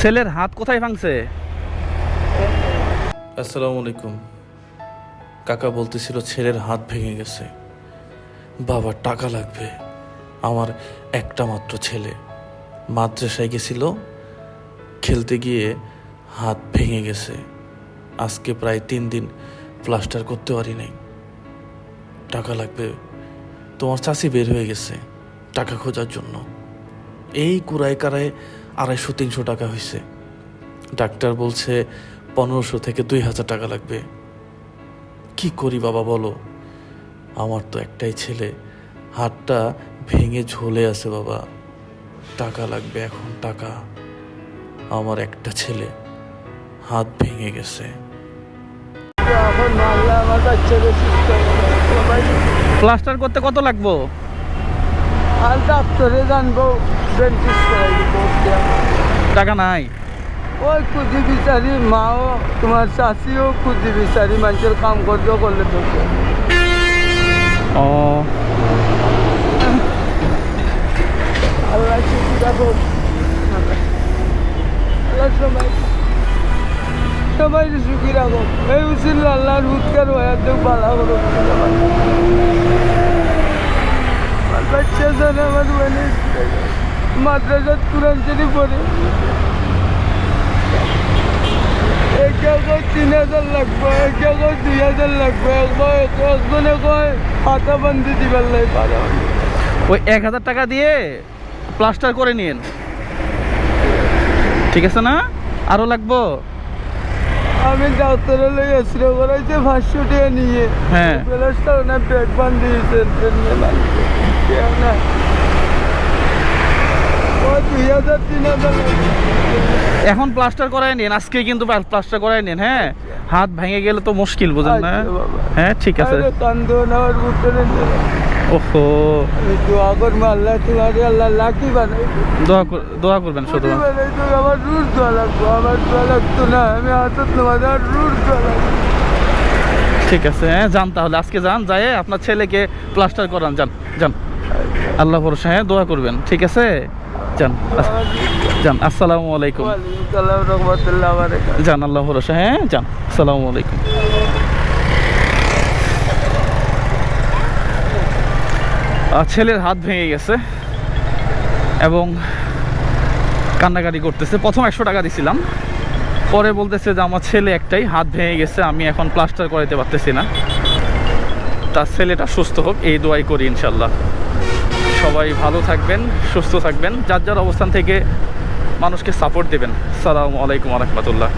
ছেলের হাত কোথায় ভাঙছে? আসসালামু আলাইকুম। কাকা বলতেছিল ছেলের হাত ভেঙে গেছে। বাবা, টাকা লাগবে। আমার একটা মাত্র ছেলে। মাদ্রাসায় গেছিল, খেলতে গিয়ে হাত ভেঙে গেছে। আজকে প্রায় তিন দিন প্লাস্টার করতে পারি নাই। টাকা লাগবে। তোমার চাষি বের হয়ে গেছে, টাকা খোঁজার জন্য। এই কুড়ায় কারায় আড়াইশো তিনশো টাকা হয়েছে ডাক্তার বলছে পনেরোশো থেকে দুই হাজার টাকা লাগবে। কি করি বাবা বলো? আমার তো একটাই ছেলে। হাতটা ভেঙে ঝুলে আছে বাবা। টাকা লাগবে এখন টাকা। আমার একটা ছেলে। হাত ভেঙে গেছে। প্লাস্টার করতে কত লাগবো? আর ডাক্তারে জানব ডেন্টিস্ট করাই টাকা নাই? ওই কুদি বিচারি মাও তোমার শাশিও কুদি বিচারি মানুষের কাম করতেও করলে তো ও। আল্লাহ সবাই সবাই সুখী রাখো এই উচিল আল্লাহর উৎকার হয়ে ভালো করো বাচ্চা জানে আমার মানে। মাদ্রাসাত কোরআন শরীফ পড়ে। এক তিন হাজার লাগবে, এক জায়গায় দুই হাজার লাগবে। একজনে কয়, হাতা বান্ধি দিবার লাগে পারে ওই এক হাজার টাকা দিয়ে প্লাস্টার করে নিন ঠিক আছে না? আরও লাগবো? আমি ডাক্তারে লই আসছিল করাইছে পাঁচশো টাকা নিয়ে। হ্যাঁ। প্লাস্টার না ব্যাগ বান্ধিয়েছে কেউ না দুই হাজার তিন হাজার এখন প্লাস্টার করাই নিন আজকে কিন্তু প্লাস্টার করাই নিন হ্যাঁ? হাত ভেঙে গেলে তো মুশকিল বুঝেন না? আচ্ছা। হ্যাঁ ঠিক আছে। ওহো। দোয়া করব আল্লাহ তোমার আল্লাহ লাকি বানাই দোয়া কর- দোয়া করবেন শুধু। আমার রুট দোয়া আমার দোয়া লাগতো না আমি আমার রুট দোয়া ঠিক আছে হ্যাঁ যান তাহলে আজকে যান যাই আপনার ছেলেকে প্লাস্টার করান যান যান। আল্লাহ ভরসা হ্যাঁ দোয়া করবেন ঠিক আছে? যান যান আসসালামু আলাইকুম। যান আল্লাহ ভরসা হ্যাঁ যান আসসালামু আলাইকুম। ছেলের হাত ভেঙে গেছে এবং কান্নাকাটি করতেছে। প্রথম একশো টাকা দিছিলাম। পরে বলতেছে যে, আমার ছেলে একটাই, হাত ভেঙে গেছে, আমি এখন প্লাস্টার করাইতে পারতেছি না। তার ছেলেটা সুস্থ হোক, এই দোয়াই করি ইনশাল্লাহ। সবাই ভালো থাকবেন, সুস্থ থাকবেন। যার যার অবস্থান থেকে মানুষকে সাপোর্ট দেবেন। সালামু আলাইকুম রহমতুল্লাহ।